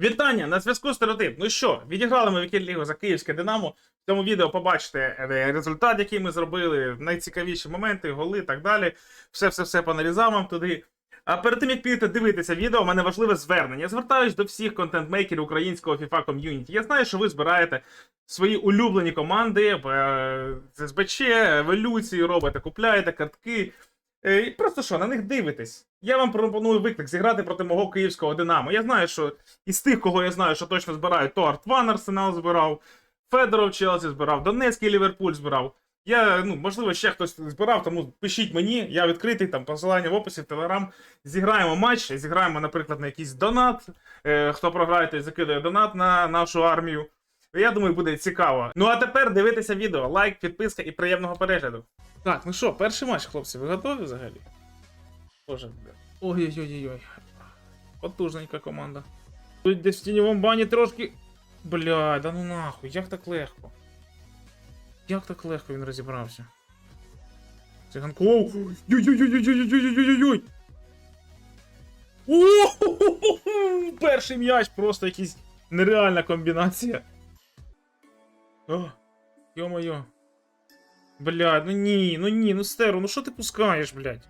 Вітання на зв'язку стереотип. Ну що, відіграли ми вікілігу за київське Динамо. В цьому відео побачите е, результат, який ми зробили, найцікавіші моменти, голи і так далі. Все, все, все понарізав вам туди. А перед тим як підете дивитися відео, у мене важливе звернення. Я звертаюсь до всіх контент-мейкерів українського FIFA ком'юніті. Я знаю, що ви збираєте свої улюблені команди в е, СБЧ, еволюції робите, купляєте картки. Е, І просто що, на них дивитесь. Я вам пропоную виклик зіграти проти мого київського Динамо. Я знаю, що із тих, кого я знаю, що точно збирають, то Артван Арсенал збирав, Федоров Челсі збирав, Донецький Ліверпуль збирав. Я, ну, можливо, ще хтось збирав, тому пишіть мені, я відкритий, там посилання в описі в Телеграм. Зіграємо матч, зіграємо, наприклад, на якийсь донат. Е, хто програє, той закидає донат на нашу армію. Я думаю, буде цікаво. Ну а тепер дивитися відео. Лайк, підписка і приємного перегляду. Так, ну що, перший матч, хлопці, ви готові взагалі? Боже. Ой-ой-ой-ой. Потужненька команда. Тут десь в тіньовому бані трошки. Бля, да ну нахуй, як так легко? Як так легко він розібрався? Циганков! Йой-йой-йой-йой-йой-йой-йой-йой! О, Перший м'яч, просто якийсь нереальна комбінація. О, Йо-моє. Блядь, ну ні, ну ні, ну стеру, ну що ти пускаєш, блядь?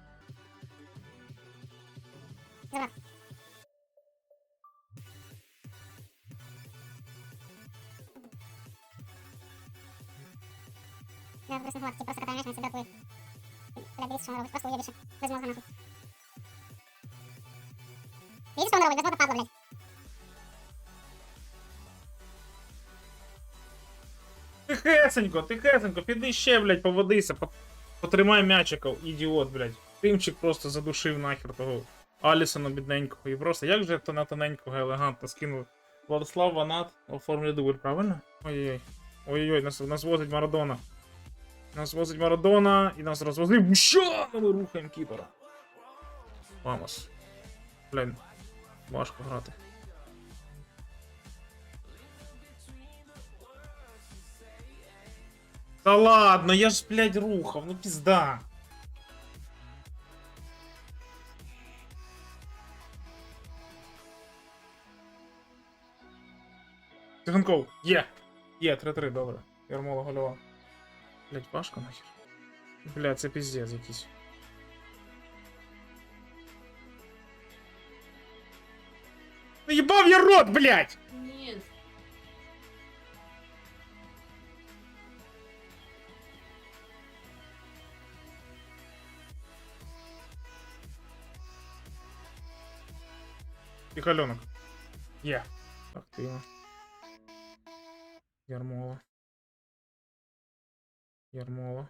Да, просто вот, ты просто катаешь на себя твой... Бля, видишь, что он робит, просто уедешь. Без мозга нахуй. Видишь, что он робит? Без мозга падла, блядь. Тихесенько, тихесенько, піди ще, блядь, поводися, потримай м'ячиков, ідіот, блядь. Тимчик просто задушив нахер того Алісона бідненького. І просто як же то на тоненького елегантно скинув. Владислав Ванат оформлює дубль, правильно? Ой-ой-ой. Ой-ой-ой, нас, нас возить Марадона. Нас возить Марадона і нас розвозив. Що? Ну ми рухаємо кіпера. Вамос. Блін, важко грати. Та ладно, я ж, блядь, рухав, ну пізда. Циганков, є! Є, 3-3, добре. Ярмола гольова. Блядь, важко нахер. Бля, це піздець якийсь. Ну ебав я рот, блядь! Піхальонок. Є. Активно. Ярмола. Ярмола.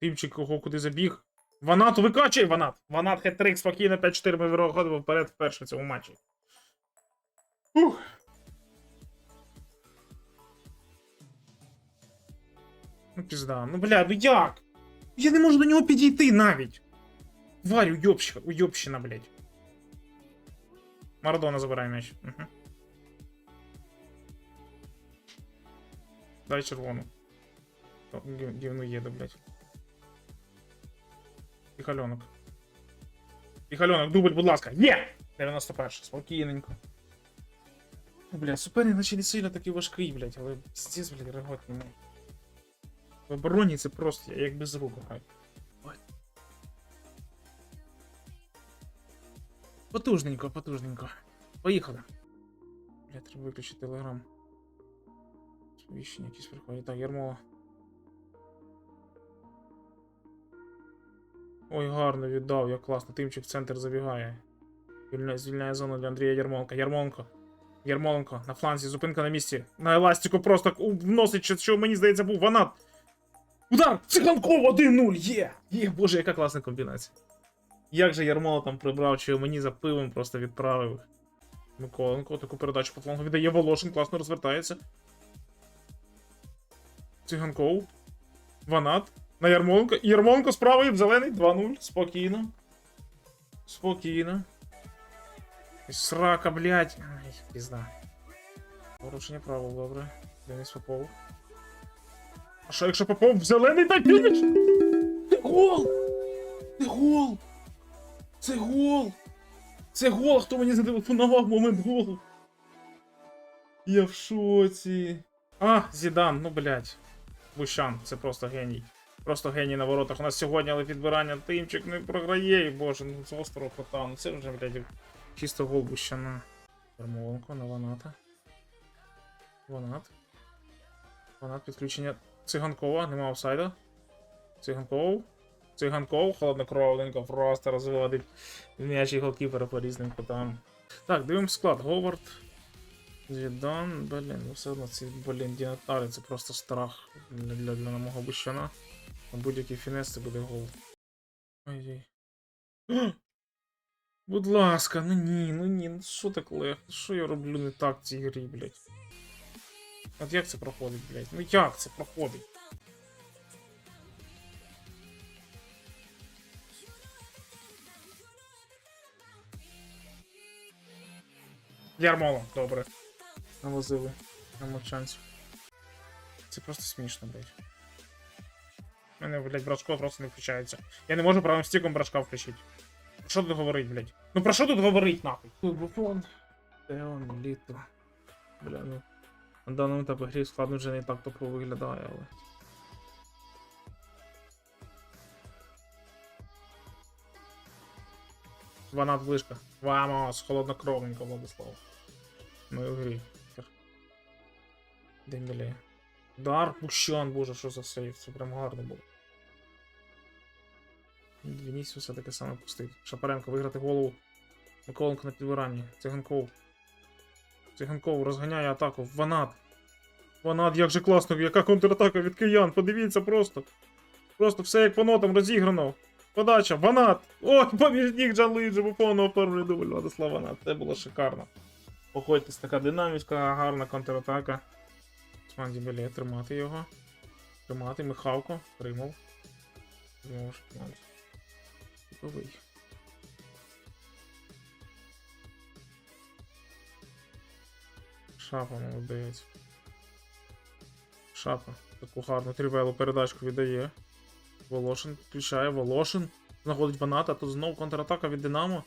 Тимчик кого куди забіг. Ванат викачує Ванат. Ванат хет-трик спокійно 5-4 ми виходимо вперед вперше в цьому матчі. Ух. Ну пізда. Ну бля, ну як? Я не можу до нього підійти навіть. Варю, уйобщина, уйобщина, блядь. Марадона забирає м'яч. Угу. Дай червону. О, гі- Гівно їде, блядь. Піхальонок. Піхальонок, дубль, будь ласка. Є! 91 спокійненько. Ну, Бля, суперник наче не сильно такий важкий, блядь, але піздець, блядь, реготний. ну. В обороні це просто я як без рук граю. Потужненько, потужненько. Поїхали. Бля, треба виключити телеграм. Сповіщення якісь приходять. Так, Ярмола. Ой, гарно віддав, як класно. Тимчик в центр забігає. Звільняє, зону для Андрія Ярмоленка. Ярмоленко. Ярмоленко на фланзі, зупинка на місці. На еластику просто вносить, що мені здається, був ванат. Удар! Циганков 1-0! Є! Є, боже, яка класна комбінація. Як же Ярмола там прибрав, чи мені за пивом просто відправив. Миколенко таку передачу по флангу віддає Волошин, класно розвертається. Циганков. Ванат. На Ярмоленко. І Ярмоленко справа в зелений 2-0. Спокійно. Спокійно. Срака, блядь. Ай, пізда. Порушення правил, добре. Денис Попов. А що, якщо Попов в зелений так фініш? Гол! Гол! Це гол! Це гол, хто мені зателефонував момент голу. Я в шоці. А, Зідан, ну блядь. Бущан, це просто геній. Просто геній на воротах. У нас сьогодні але підбирання тимчик не програє. Боже, ну з острого кота. Ну це вже, блядь, чисто гол Бущана. Ярмоленко на Ваната. Ванат. Ванат підключення Циганкова, нема офсайда. Циганков. Циганков, холоднокровненько, просто розводить м'ячі голкіпера по різним кутам. Так, дивимось склад. Говард. Зідан, блін, ну все одно ці, блін, Дінатарі, це просто страх для, для, для мого бущана. На будь-який фінес це буде гол. Ой-ой. Будь ласка, ну ні, ну ні, ну що так легко? Що я роблю не так в цій грі, блядь? От як це проходить, блядь? Ну як це проходить? Ярмола, добре. Навозили на мовчанцю. Це просто смішно, блядь. У мене, блядь, брашко просто не включається. Я не можу правим стіком брашка включити. Про що тут говорить, блядь? Ну про що тут говорить, нахуй? Буфон. Теон, літо. Бля, ну. На даному етапі грі складно вже не так топово виглядає, але. Ванат ближка. Вамос, холоднокровненько, Владислав. Ми в грі. Дембеле. Дар Пущан, боже, що за сейф, це прям гарно було. Вінісіуса таке саме пустить. Шапаренко виграти голову. Миколенко на підбиранні. Циганков. Циганков розганяє атаку. Ванат. Ванат, як же класно, яка контратака від киян. Подивіться просто. Просто все як по нотам розіграно. Подача, Ванат! Ой, поміж ніг Джанлиджи, повного перший дубль Владислав Ванат. Це було шикарно. Походьтесь, така динамічна, гарна контратака. Осман Дібелє, тримати його. Тримати, Михалко, тримав. Знову ж. Типовий. Шапа молодець. Шапа. Таку гарну трівелу передачку віддає. Волошин включає, Волошин. Знаходить Ванат, а тут знову контратака від Динамо.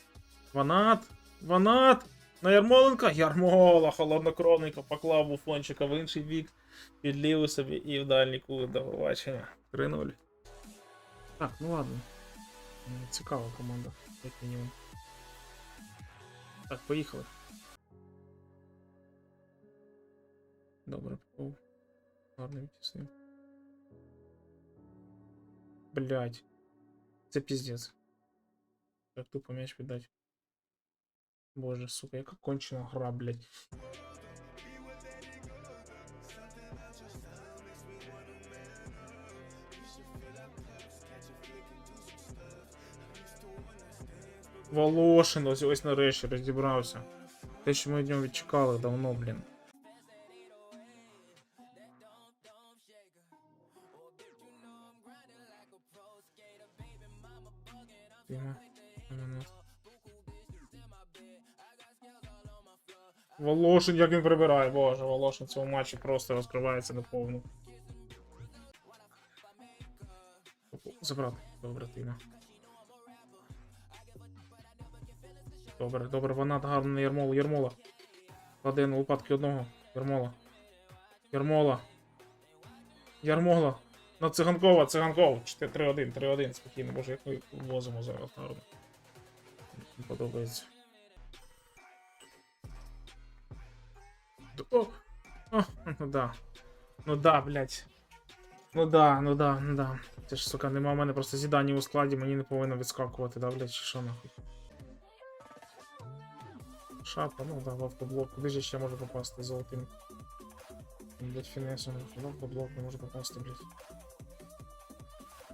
Ванат! Ванат! На Ярмоленка! Ярмола! Холоднокровненько поклав буфончика в інший бік. Під ліву собі і в дальній кут до побачення. 3-0. Так, ну ладно. М, Цікава команда, як мінімум. Так, поїхали. Добре, Попов. Гарний відтіснив. Блять. Це піздець. Як тупо м'яч віддать. Боже, сука, яка кончена гра, блядь. Волошин, ось ось нарешті розібрався. Те, що ми від нього відчекали давно, блін. Волошин, як він прибирає, боже, Волошин в цьому матчі просто розкривається наповну. Забрати. Добре, Тима. Добре, добре, вона гарно на Ярмолу. Ярмола. Кладе на лопатки одного. Ярмола. Ярмола. Ярмола. На циганкова, циганков. 4-3-1, 3-1, спокійно, боже, як ми возимо зараз гарно. Подобається. О! О, ну да. Ну да, блядь. Ну да, ну да, ну да. Це ж, сука, нема в мене просто зідані у складі, мені не повинно відскакувати, да, блядь, чи що нахуй. Шапа, ну да, в автоблок. Куди же ще може попасти золотим? Блять, фінесом. В автоблок не може попасти, блять.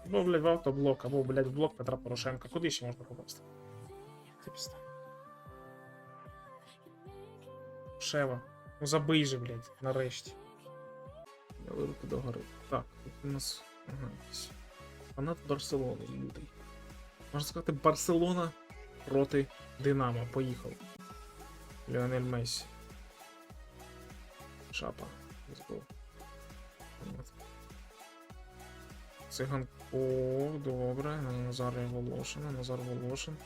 Або, блядь, в автоблок, або, блядь, в блок Петра Порошенка. Куди ще можна попасти? Це пізда. Шева. Ну забий же, блядь, нарешті. Дали руки догори. Так, тут у нас. Ага. Фанат Барселони, лютий. Можна сказати, Барселона проти Динамо. Поїхали. Леонель Мессі. Шапа. Let's go. Добре. На Назар Волошина. Назар Волошин.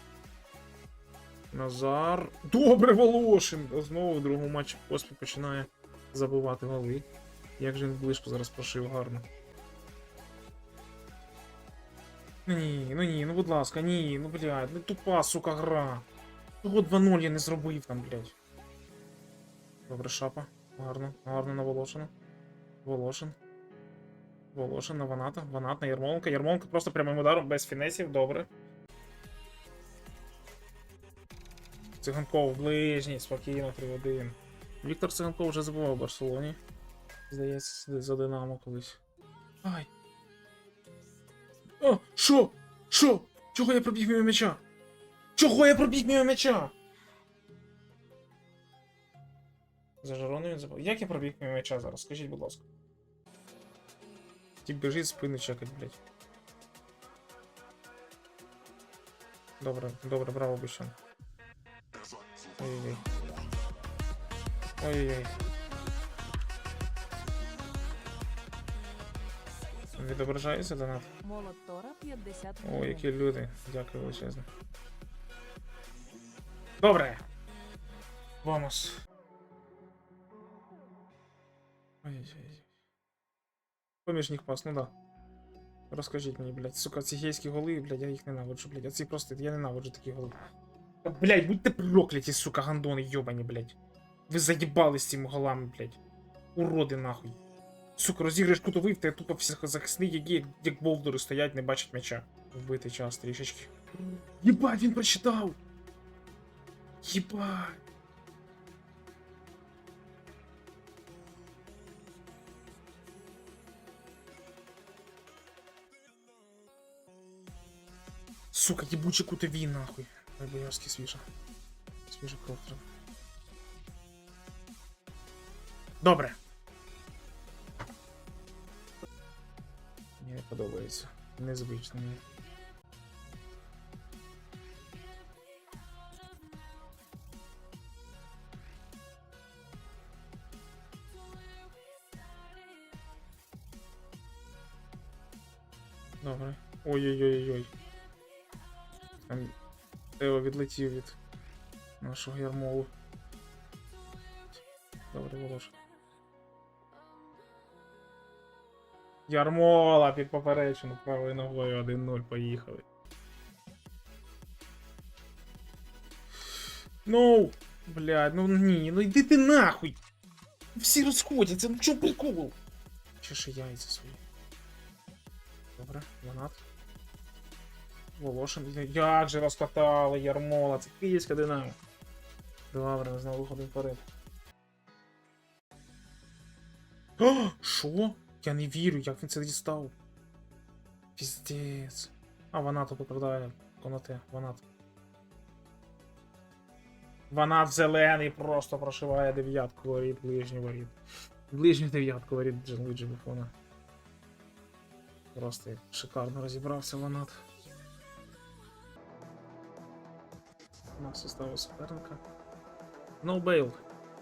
Назар. Добре, Волошин! Знову в другому матчі поспіль починає забивати голи. Як же він ближку зараз прошив гарно. Ну ні, ну ні, ну будь ласка, ні, ну блядь, ну тупа, сука, гра. Того 2-0 я не зробив там, блядь. Добре, шапа. Гарно, гарно на Волошина. Волошин. Волошин на Ваната. Ванат на Ярмоленка. Ярмоленко просто прямим ударом без фінесів, добре. Циганков ближній, спокійно, 3-1. Віктор Циганков вже забував в Барселоні. Здається, за Динамо колись. Ай. О, що? Що? Чого я пробіг мимо м'яча? Чого я пробіг мимо м'яча? За Жарону він забув. Як я пробіг мимо м'яча зараз? Скажіть, будь ласка. Тіп біжить спини чекать, блядь. Добре, добре, браво, Бущан. Ой-ой-ой. Ой-ой-ой. Відображається донат? Молот Тора 50 О, які люди. Дякую величезно. Добре. Бонус. Ой-ой-ой. Поміж них пас, ну да. Розкажіть мені, блядь, сука, ці гейські голи, блядь, я їх ненавиджу, блядь. Оці просто, я ненавиджу такі голи. Та, Блядь, будьте прокляті, сука, гандони йобані, блядь. Ви заїбали з цими голами, блядь. Уроди нахуй. Сука, розіграєш кутовий, в тебе тупо всі захисники, які як, як бовдури стоять, не бачать м'яча. Вбитий час трішечки. Єбать, він прочитав! Єбать! Сука, єбучий кутовий нахуй. Ой, боярський свіжа. Свіжа кров треба. Добре. Мені не подобається. Незвично мені. Добре. Ой-ой-ой-ой. Там Тео відлетів від нашого ярмолу. Добре, Волош. Ярмола під поперечину правою ногою 1-0 поїхали. Ну, блядь, ну ні, ну йди ти нахуй. Всі розходяться, ну чого прикол? Ще яйця свої? Добре, Ванат. Волошин. Як же розкатали Ярмола, це київська динамо. Добре, знову виходимо вперед. О, що? Я не вірю, як він це дістав. Піздець. А, Ванату покрадає. Конате, Ванат. Ванат зелений просто прошиває дев'ятку воріт, ближній воріт. Ближню дев'ятку воріт Джанлуджі Буфона. Просто шикарно розібрався Ванат. На составу суперника. Знову Бейл.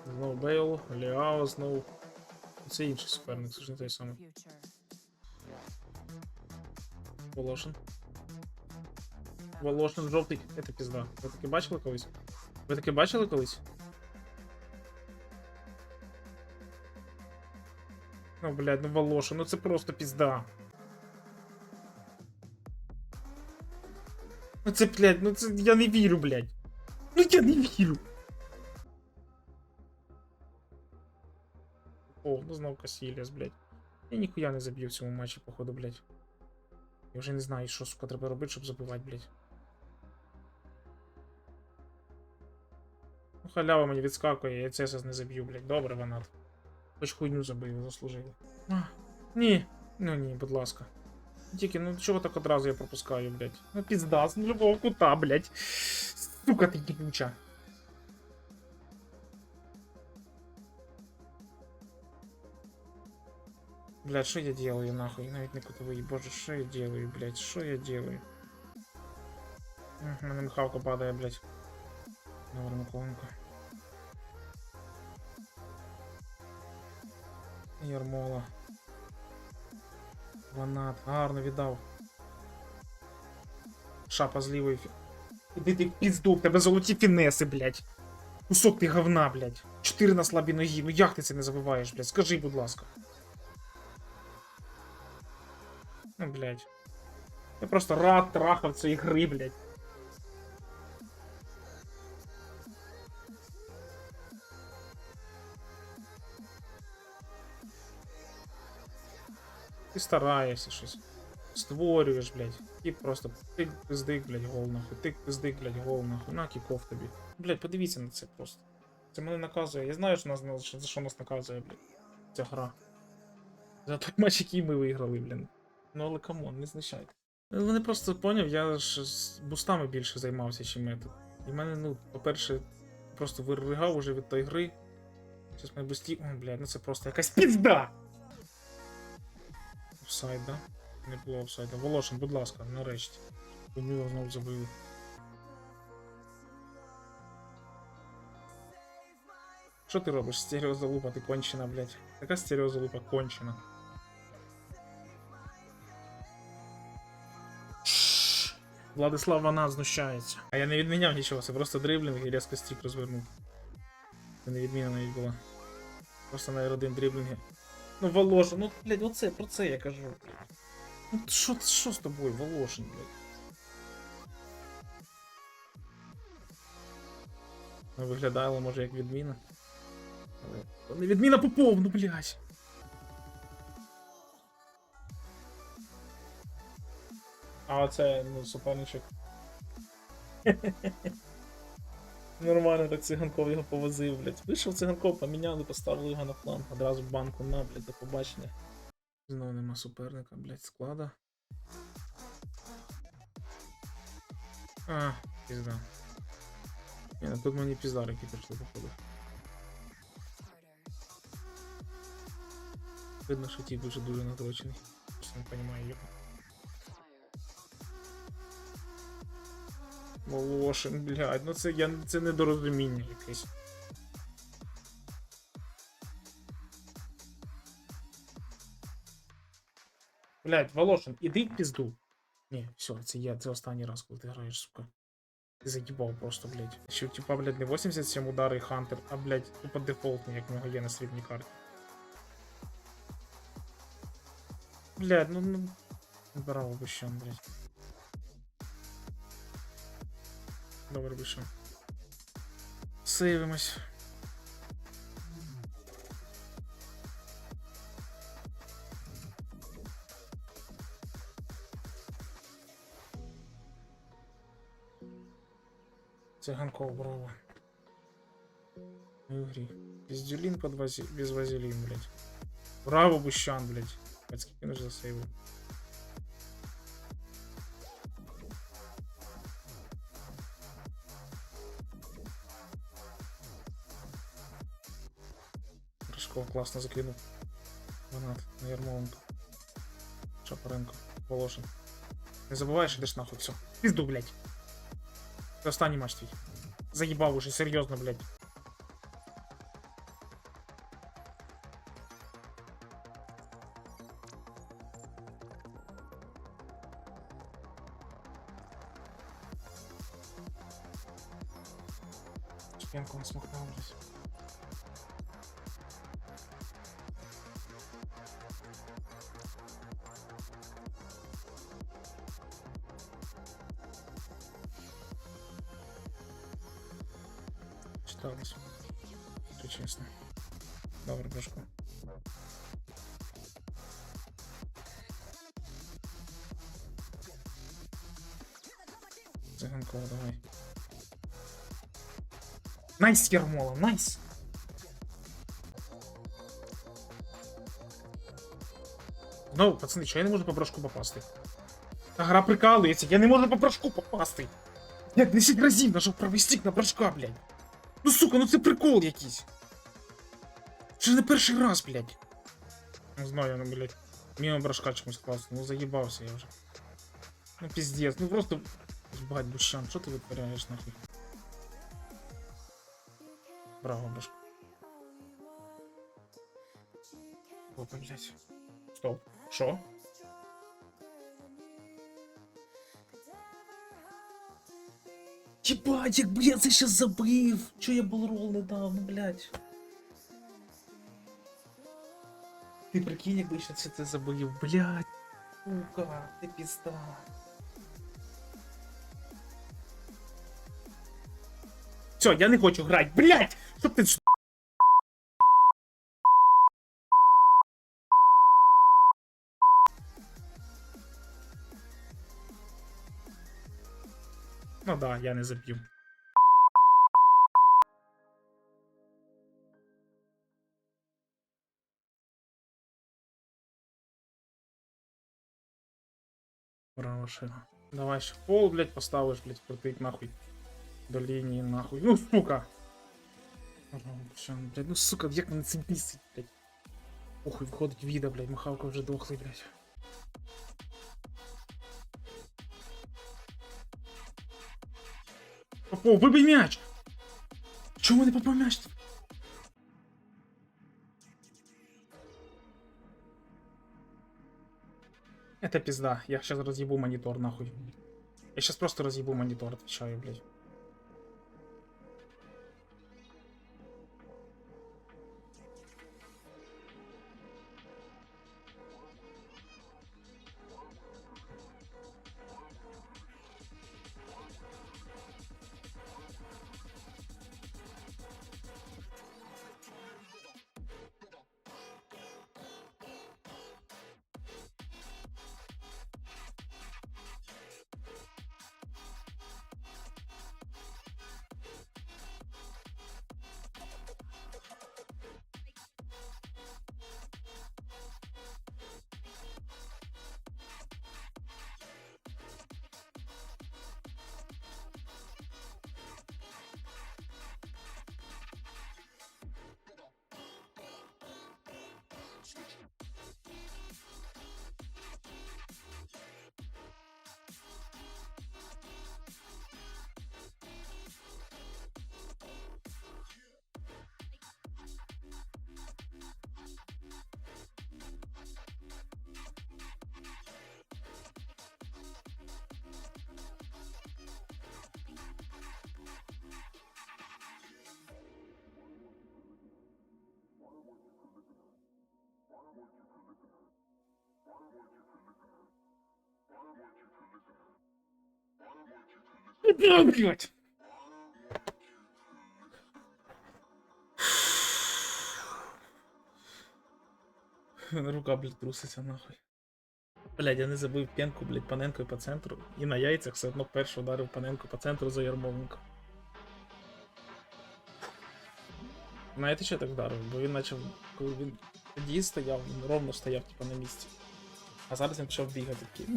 Знову Бейл, Ліао, знову. Це інший суперник, це ж не той самий. Future. Волошин. Волошин жовтий. Це пізда. Ви таке бачили колись? Ви таке бачили колись? Ну, блядь, ну Волошин, ну це просто пізда. Ну це, блядь, ну це я не вірю, блядь. Ну я не вірю. О, ну знов Касіліас, блядь. Я ніхуя не заб'ю в цьому матчі, походу, блядь. Я вже не знаю, що, сука, треба робити, щоб забивати, блядь. Ну, халява мені відскакує, я це зараз не заб'ю, блядь. Добре, Ванат. Хоч хуйню забив, заслужили. А, ні, ну ні, будь ласка. Тільки, ну чого так одразу я пропускаю, блядь? Ну пізда, з любого кута, блядь. Сука ти дівча. Блядь, что я делаю, нахуй? Навіть не кутовий. Боже, що я делаю, блядь? Що я делаю? М, у Мене Михалка падає, блядь. Добре, Миколенко. Ярмола. Ванат. Гарно віддав. Шапа з лівої. Іди ти пізду, в тебе золоті фінеси, блядь. Кусок ти говна, блядь. Чотири на слабі ноги. Ну як ти це не забуваєш, блядь? Скажи, будь ласка. Ну, блядь. Я просто рад трахав цієї гри, блядь. Ти стараєшся щось. Створюєш, блядь. І просто тик пиздик, блядь, гол нахуй. Тик пиздик, блядь, гол нахуй. На кіков тобі. Блядь, подивіться на це просто. Це мене наказує. Я знаю, що нас за що нас наказує, блядь. Ця гра. За той матч, який ми виграли, блін. Ну але камон, не знищайте. Ну, Вони просто поняв, я ж з бустами більше займався, чим метод. І в мене, ну, по-перше, просто виригав уже від тої гри. Зараз мене бусті. О, блядь, ну це просто якась пізда! Офсайд, да? Не було офсайда. Волошин, будь ласка, нарешті. Нього знову забили. Що ти робиш? Стереозалупа, ти кончена, блядь. Така стереозалупа кончена. Владислав вона знущається. А я не відміняв нічого, це просто дриблінг і різко стік розвернув. Це не відміна навіть була. Просто на R1 дриблінги. Ну, Волошин, ну, блядь, оце, про це я кажу. Ну, що, що з тобою, Волошин, блядь? Ну, виглядало, може, як відміна. Не відміна Попов, ну, блядь. А оце, ну, суперничок. Нормально так циганков його повозив, блядь. Вийшов циганков, поміняли, поставили його на фланг, одразу банку на, блядь, до побачення. Знову нема суперника, блядь, склада. А, пізда. Ні, ну тут мені піздарики пішли, походу. Видно, що ті дуже дуже надрочений. Просто не розумію його. Волошин, блядь, ну це я це недорозуміння якесь. Блядь, Волошин, іди в пізду. Ні, все, це я, це останній раз, коли ти граєш, сука. Ти заїбав просто, блядь. Ще типа, блядь, не 87 удари і Хантер, а, блядь, тупо дефолтний, як в нього є на срібній карті. Блядь, ну ну. Браво, Бущан, блядь. Добре, Бущан. Сейвимось. Циганков, браво. В игре. Пиздюлин под вази... без вазелин, блядь. Браво, Бущан, блядь. Блядь, нужно сейву. Рыжков классно закинул. Гранат на Ярмоленко. Шапаренко. Волошин. Не забуваєш, ідеш нахуй, все. Пізду, блядь. Це останній матч твій. Заїбав уже, серйозно, блядь. Чпенко он смахнул, блядь. Найс, Ярмола, найс! Ну, пацани, чого я не можу по брошку попасти? Та гра прикалується, я не можу по брошку попасти. Я 10 разів нажав правий стік на брошка, блядь. Ну сука, ну це прикол якийсь. Це не перший раз, блядь. Не знаю, ну, блядь. Мимо брошка чомусь класно, ну заїбався я вже. Ну пиздец, ну просто. Бать, Бущан, що ти витворяєш нахуй? Браво, брошка. Опа, блядь. Стоп. Що? Єбать, якби я це ще забив! Чого я болрол не дав, ну блядь. Ти прикинь, якби ще це забив, блядь. Сука, ти пізда. Все, я не хочу грати, блядь! Щоб ти Ну да, я не заб'ю. Машина. Давай ще пол, блядь, поставиш, блядь, крутить нахуй. До лінії, нахуй. Ну, сука! Все, блядь, ну сука, як мене це бісить, блядь. Охуй, виходить віда, блядь, махалка вже дохлий, блядь. Попов, вибий м'яч! Чому не попав м'яч? Это пизда. Я сейчас разъебу монитор, нахуй. Я сейчас просто разъебу монитор, отвечаю, блядь. Блять. Рука, блядь, труситься нахуй. Блядь, я не забив п'янку, блядь, паненкою по центру. І на яйцях все одно перший ударив паненку по центру за ярмовника. Знаєте, що я так вдарив? Бо він почав, коли він тоді стояв, він ровно стояв, типу, на місці. А зараз він почав бігати такий.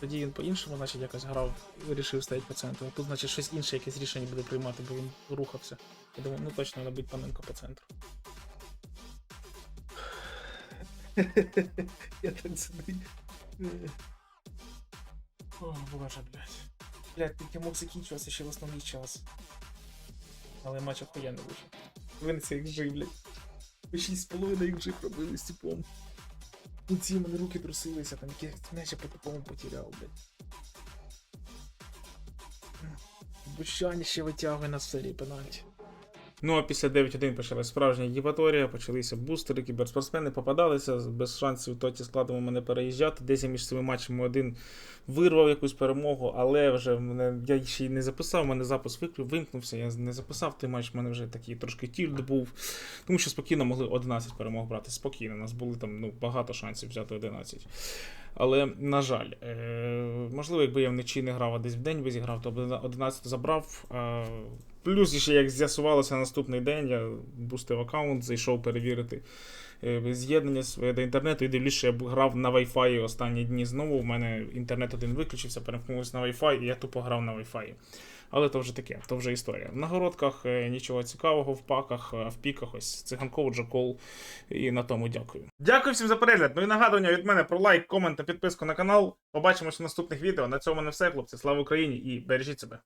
Тоді він по-іншому, значить, якось грав і вирішив стояти по центру. А тут, значить, щось інше, якесь рішення буде приймати, бо він рухався. Я думаю, ну точно треба бути паненко по центру. Я так сидить. О, боже, блядь. Блядь, тільки мог закінчуватися ще в основний час. Але матч охуєнно вийшов. Винеться як жив, блядь. Ви шість з половиною як жив робили з типом. Кінці в мене руки трусилися, там я м'яча по тупому потеряв, блядь. Бущання ще витягує на серії пенальті. Ну а після 9-1 почалась справжня єваторія, почалися бустери, кіберспортсмени попадалися, без шансів тоті складом у мене переїжджати. Десь я між цими матчами один вирвав якусь перемогу, але вже мене я ще й не записав, мене запис виклю, вимкнувся, я не записав той матч, в мене вже такий трошки тільд був. Тому що спокійно могли 11 перемог брати. Спокійно, у нас були там ну, багато шансів взяти 11. Але, на жаль, е, можливо, якби я вночі не грав, а десь в день би зіграв, то б 11 забрав. Е, плюс ще як з'ясувалося наступний день, я бустив аккаунт, зайшов перевірити е, з'єднання своє до інтернету і дивлюсь, що я грав на Wi-Fi останні дні знову. У мене інтернет один виключився, перемкнувся на Wi-Fi, і я тупо грав на Wi-Fi. Але то вже таке, то вже історія. В нагородках е, нічого цікавого, в паках, а в піках ось циганков, джакол. І на тому дякую. Дякую всім за перегляд. Ну і нагадування від мене про лайк, комент та підписку на канал. Побачимось в наступних відео. На цьому не все, хлопці. Слава Україні і бережіть себе.